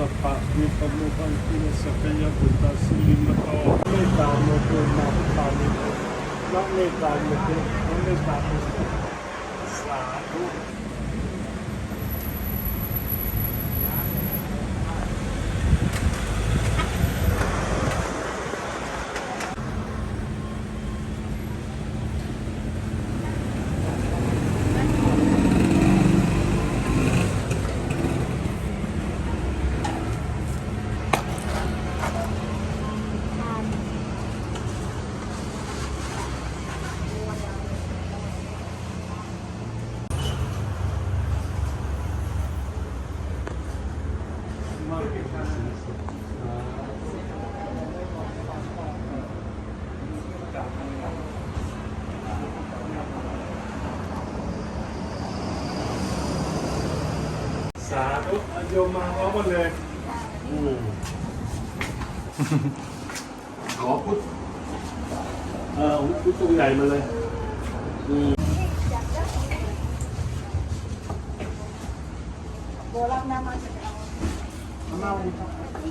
ปัสสปะวิปมุปันติสกยบุตตสิลิมโตเมตตาโมกุนาภตานิโตนักเมตตาโมกุนักเมตตาโมกุ สาธุสาธุโยมมาพร้อมกันเลยอืมขอพุทธเอ่อพุทธตรงใหญ่มาเลยอืมโบรับน้ำมาจากเราเมาครับ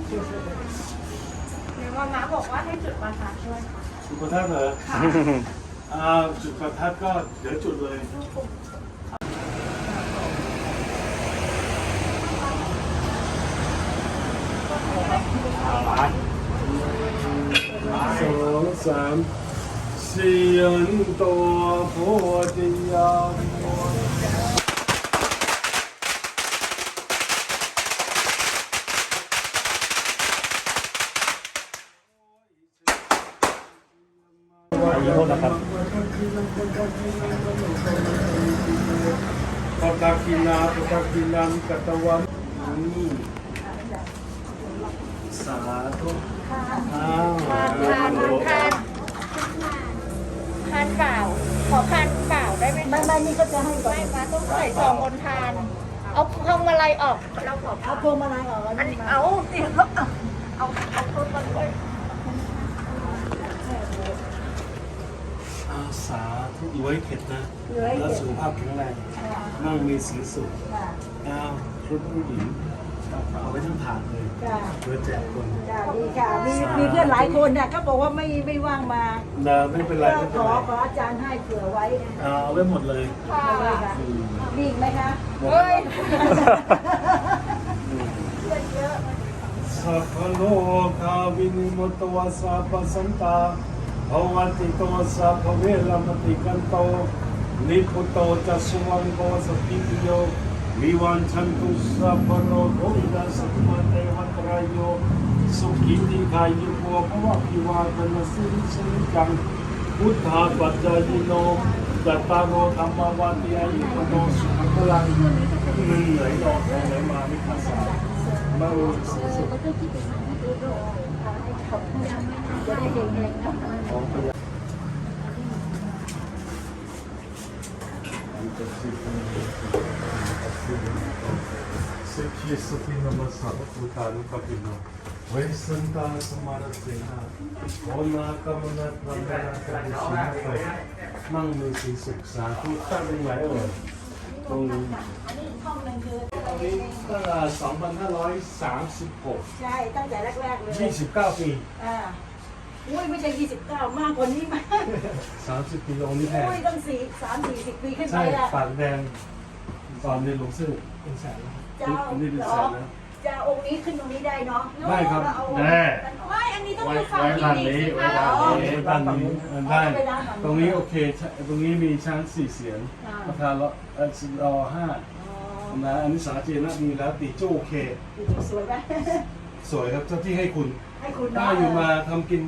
เดี๋ยววันน้าบอกว่าให้จุดประทัดด้วยค่ะจุดประทัดเหรออ่าจุดประทัดก็เดี๋ยวจุดเลย สองสามสี่ยันตัวโพธิยามขอโทษนะครับปตากินาปตากินังกัตวันอืม สาธุอ้าวทานทานทานทานเปล่า ขอทานเปล่าได้ไหมไม่ไม่นี่ก็จะให้ก่อนไม่มาต้องใส่ซองบนทาน เอาพวงมาลัยออก เราขอเอาพวงมาลัยออกอันนี้เอาเดี๋ยวเอาเอาเอาต้นมาด้วยอาสาธุอยู่ไว้เข็ดนะ แล้วสุบขภาพแข็งแรง นั่งมีสีสุขจ้าอ้าวชุดผู้หญิง เอาไว้ทั้งถาดเลยจ้าเพื่อแจกคนจ้าดีค่ะมีมีเพื่อนหลายคนเนี่ยก็บอกว่าไม่ไม่ว่างมาเนอะไม่เป็นไรก็ไม่ขเป็นอไรขออาจารย์ให้เผื่อไว้นะเอาไว้หมดเลยค่ะเอาไว้ค่ะอืมมีอีกไหมคะ หมดเฮ้ยเพื่อนเยอะสัพพะโลกาวินิโมตวสัพพสันตาภวันติโตสัพพเวรมติกันโตนิพุตโตจัสสุวังโกสปิติโย วิวันชันตุสัพพโรโควิดัสสตุมาเตวัตรายโยสุขิติกายุโกภวะพิวาตนาสิริสนิจังพุทธาปัจจายโนจัตตารโอธรรมวันติอายุโนสุขพลังเงินไหลออกไหลมาไม่ขาดสามาอุสุสุจะได้เฮงๆนะขอ งพยาสิกขิสุตินามัสสะพุทธานุปปิโนเวสันตาสมารเสนาโอนากรรมนัตรังกนาการสินาไปนั่งมือสีสุขสาธุตั้งตรงไหนเอ่ยตรงนี้อันนี้ห้องหนึงคือตรงนี้ตั้งแต่2536 ใช่ ตั้งแต่แรกๆเลย29 ปี อ่าอุ้ยไม่ใช่29 มากกว่านี้มาก30 ปีองค์นี้แพงอุ้ยตั้งสี่สามสี่สิบปีขึ้นไปใช่อะปากแดง ตอนเรียนหลวงซื่อเป็นแสนแล้วเจ้าอันนี้เป็นเหรแสอนแล้ว จะเอาองค์นี้ขึ้นตรงนี้ได้เนาะได้ครับเาเอาแน่ ไม่อันนี้ต้องไว้ดูฝั่งไว้ที่ด้านดีนี้สิไว้คะด้านนี้ด้านนี้เออได้ ตรงนี้โอเคใช่ตรงนี้มีช้างสี่เสียงราคาละเออรอห้าอ๋อนะอันนี้สาเจนะมีแล้วตีโจ้โอเค สวยไหมสวยครับเจ้าที่ให้คุณให้คุณป้าเนาะอยู่มาทำกิน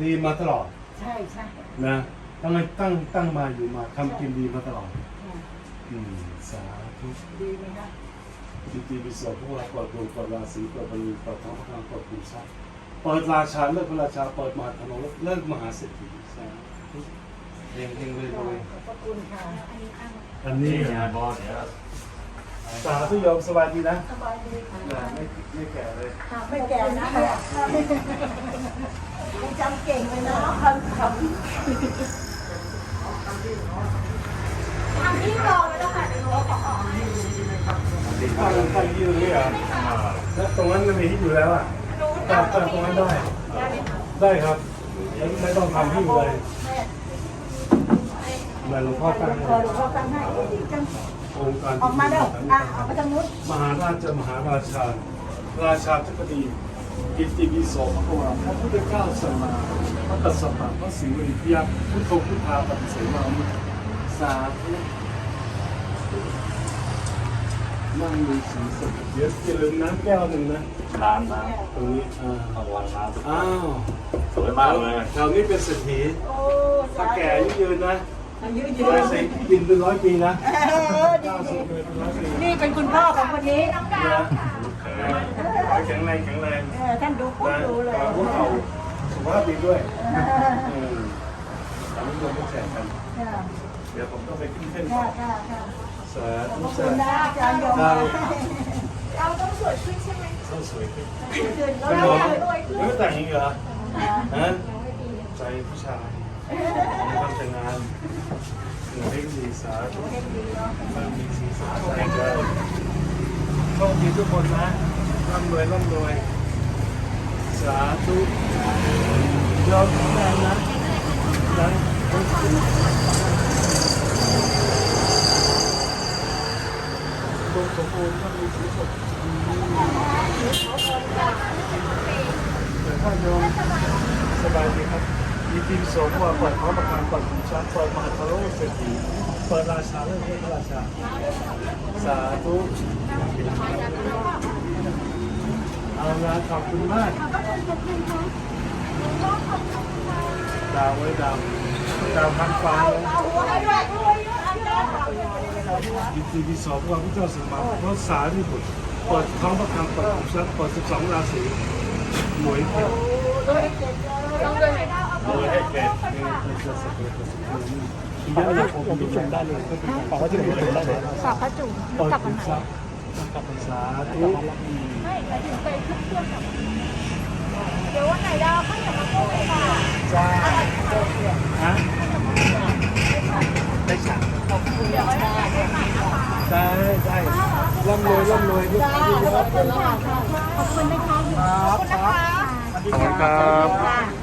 ดีมาตลอดใช่ใช่นะตั้งตั้งตั้งมาอยู่มาทำกินดีมาตลอด อืมสาธุดีไหมคะจริงๆมีส่วนพวกเราเปิดดวงเปิดราศีเปิดบริเปิดท้องพระคลังเปิดภูมิทรัพย์เปิดราชาเลิกพระราชาเปิดมหาธนเลิกมหาเศรษฐีสาธุเฮงเฮงเลยเลยขอบพระคุณค่ะอันนี้นี่ไงบอสเดี๋ยสาธุโยมสบายดีนะสบายดีค่ะไม่ไม่แก่เลยไม่แก่นะยังจำเก่งเลยนะคำคำ ตั้งตั้งตั้งยืนเลยเหรอแล้วตรงนั้นมันมีที่อยู่แล้วอะตั้งตรตั้งตรงนั้นได้ ได้ครับ ไม่ต้องทำที่อยู่เลยเหมือนหลวงพ่อตั้งำเออหลวงพ่อตั้งให้องค์การออกมาเด้ออะออกมาทางนู้นมหาราชมหาราชา ราชาธิบดีกิตติวิโสพระวราพระพุทธเจ้าสมมาพระกัสสปะพระศิวริพยักษ์พุทโธพุทธาปฏิเสมามุ สาธุนั่งดูสีสดเดี๋ยวอย่าลืมน้ำแก้วหนึ่งนะร้านนะตรงนี้อ่าทางวันร้านอ้าวสวยมากเลยแถวนี้เป็นเศรษฐีโอ้ถ้าแก่อายุยืนนะอายุยืร้อยนสิบกินเป็นร้อยปีนะเออดีเก้าสิดีบเลยเป็นร้อยปีนี่เป็นคุณพ่อของคนนี้น้องดาวนะค่ะแข็งแรงแข็งแรงเออท่านดูปุ๊บนะดูเลยพวกเราสุขภาพดีด้วยเออเออสามคนต้องแจกกันค่ะ เดี๋ยวผมต้องไปขึ้นเส้นค่ะค่ะค่ะสาธุขอบสาคุณธุนะอาจารย์โยมได้เราต้องสวยขึ้นใช่ไหมต้องสวยขึ้นขึ้นไม่แล้วหรอเราไม่แต่งอีกเหรอฮะใจผู้ชายทำแต่งงานหนูให้ดีสาธุมันมีสีสาใจเลยโชคดีทุกคนนะร่ำรวยร่ำรวย สาธุยอมแรงนะนะ ถ้าโยมสบายดีครับ มีทีมโสมว่าเปิดพระประการเปิดขุนช้างเปิดมหาทะโลเศรษฐีเปิดราชาเรื่องพระราชา สาธุเอาละขอบคุณมากดาวไว้ดาวดาวพันฟ้าแล้วหัวให้ด้วย อิติปิโสพระพุทธเจ้าสมมาพระสารีบุตรเปิดท้องพระคังเปิดขุมทรัพย์เปิดสิบสองราศีหมวยเก็บหมวยให้เก็บที่ยังไม่ผมพิจารณาเลยขอพระจุ่มได้เลยขอพระจุ่มเปิดขุมทรัพย์กลับพารษาทุไม่แต่ถึงไปขึ้นเครื่องกับเดี๋ยววันไหนดาวเขาอยามาโกงเลยค่ะจ้าฮะ เดี๋ยววันไหนได้ใหม่นะคะได้ได้ร่ำรวยร่ำรวยทุกท่านขอบคุณค่ะขอบคุณนะคะขอบคุณนะคะขอบคุณครับ